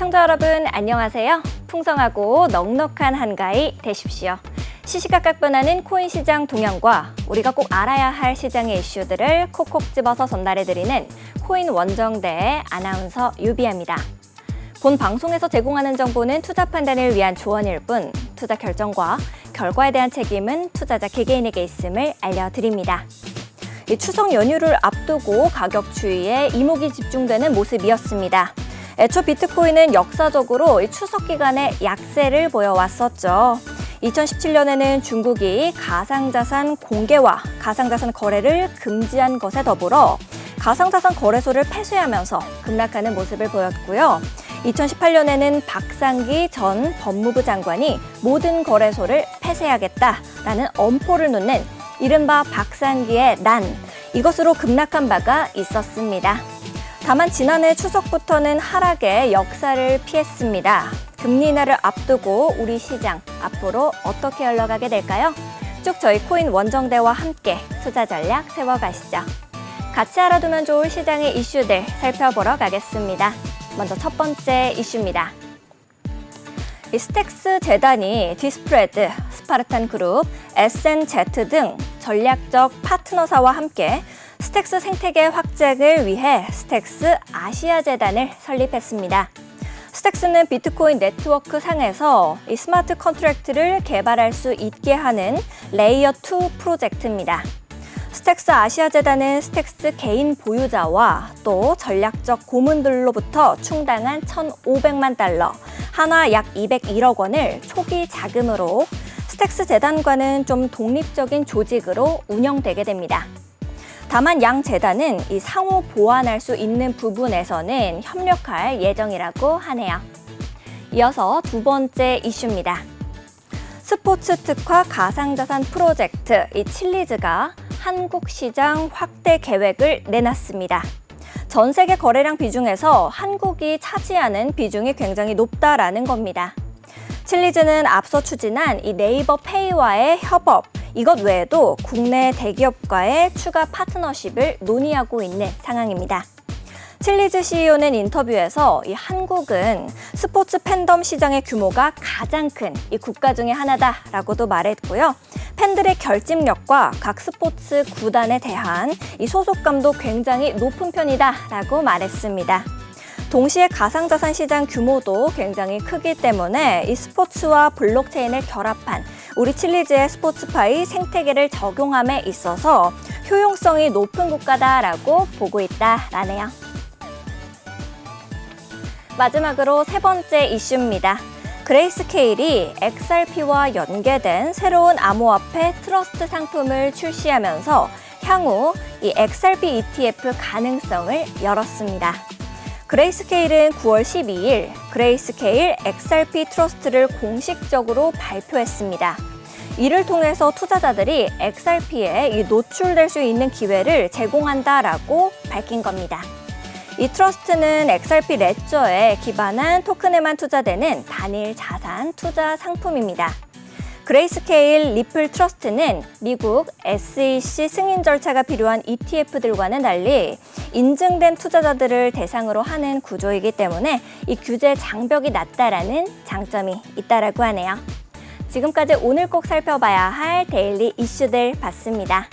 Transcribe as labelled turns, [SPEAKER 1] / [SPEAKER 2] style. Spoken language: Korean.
[SPEAKER 1] 시청자 여러분 안녕하세요. 풍성하고 넉넉한 한가위 되십시오. 시시각각 변하는 코인 시장 동향과 우리가 꼭 알아야 할 시장의 이슈들을 콕콕 집어서 전달해드리는 코인 원정대 아나운서 유비아입니다. 본 방송에서 제공하는 정보는 투자 판단을 위한 조언일 뿐 투자 결정과 결과에 대한 책임은 투자자 개개인에게 있음을 알려드립니다. 이 추석 연휴를 앞두고 가격 추이에 이목이 집중되는 모습이었습니다. 애초 비트코인은 역사적으로 이 추석 기간에 약세를 보여왔었죠. 2017년에는 중국이 가상자산 공개와 가상자산 거래를 금지한 것에 더불어 가상자산 거래소를 폐쇄하면서 급락하는 모습을 보였고요. 2018년에는 박상기 전 법무부 장관이 모든 거래소를 폐쇄하겠다라는 엄포를 놓는 이른바 박상기의 난 이것으로 급락한 바가 있었습니다. 다만 지난해 추석부터는 하락의 역사를 피했습니다. 금리 인하를 앞두고 우리 시장 앞으로 어떻게 흘러가게 될까요? 쭉 저희 코인 원정대와 함께 투자 전략 세워가시죠. 같이 알아두면 좋을 시장의 이슈들 살펴보러 가겠습니다. 먼저 첫 번째 이슈입니다. 이 스택스 재단이 디스프레드, 스파르탄 그룹, SNZ 등 전략적 파트너사와 함께 스택스 생태계 확장을 위해 스택스 아시아 재단을 설립했습니다. 스택스는 비트코인 네트워크 상에서 이 스마트 컨트랙트를 개발할 수 있게 하는 레이어 2 프로젝트입니다. 스택스 아시아 재단은 스택스 개인 보유자와 또 전략적 고문들로부터 충당한 1,500만 달러, 하나 약 201억 원을 초기 자금으로 스택스 재단과는 좀 독립적인 조직으로 운영되게 됩니다. 다만 양 재단은 이 상호 보완할 수 있는 부분에서는 협력할 예정이라고 하네요. 이어서 두 번째 이슈입니다. 스포츠 특화 가상자산 프로젝트 이 칠리즈가 한국 시장 확대 계획을 내놨습니다. 전 세계 거래량 비중에서 한국이 차지하는 비중이 굉장히 높다라는 겁니다. 칠리즈는 앞서 추진한 이 네이버 페이와의 협업, 이것 외에도 국내 대기업과의 추가 파트너십을 논의하고 있는 상황입니다. 칠리즈 CEO는 인터뷰에서 이 한국은 스포츠 팬덤 시장의 규모가 가장 큰 이 국가 중의 하나다라고도 말했고요. 팬들의 결집력과 각 스포츠 구단에 대한 이 소속감도 굉장히 높은 편이다라고 말했습니다. 동시에 가상자산 시장 규모도 굉장히 크기 때문에 이 스포츠와 블록체인을 결합한 우리 칠리즈의 스포츠파이 생태계를 적용함에 있어서 효용성이 높은 국가다라고 보고 있다라네요. 마지막으로 세 번째 이슈입니다. 그레이스케일이 XRP와 연계된 새로운 암호화폐 트러스트 상품을 출시하면서 향후 이 XRP ETF 가능성을 열었습니다. 그레이스케일은 9월 12일 그레이스케일 XRP 트러스트를 공식적으로 발표했습니다. 이를 통해서 투자자들이 XRP에 노출될 수 있는 기회를 제공한다라고 밝힌 겁니다. 이 트러스트는 XRP 레저에 기반한 토큰에만 투자되는 단일 자산 투자 상품입니다. 그레이스케일 리플 트러스트는 미국 SEC 승인 절차가 필요한 ETF들과는 달리 인증된 투자자들을 대상으로 하는 구조이기 때문에 이 규제 장벽이 낮다라는 장점이 있다라고 하네요. 지금까지 오늘 꼭 살펴봐야 할 데일리 이슈들 봤습니다.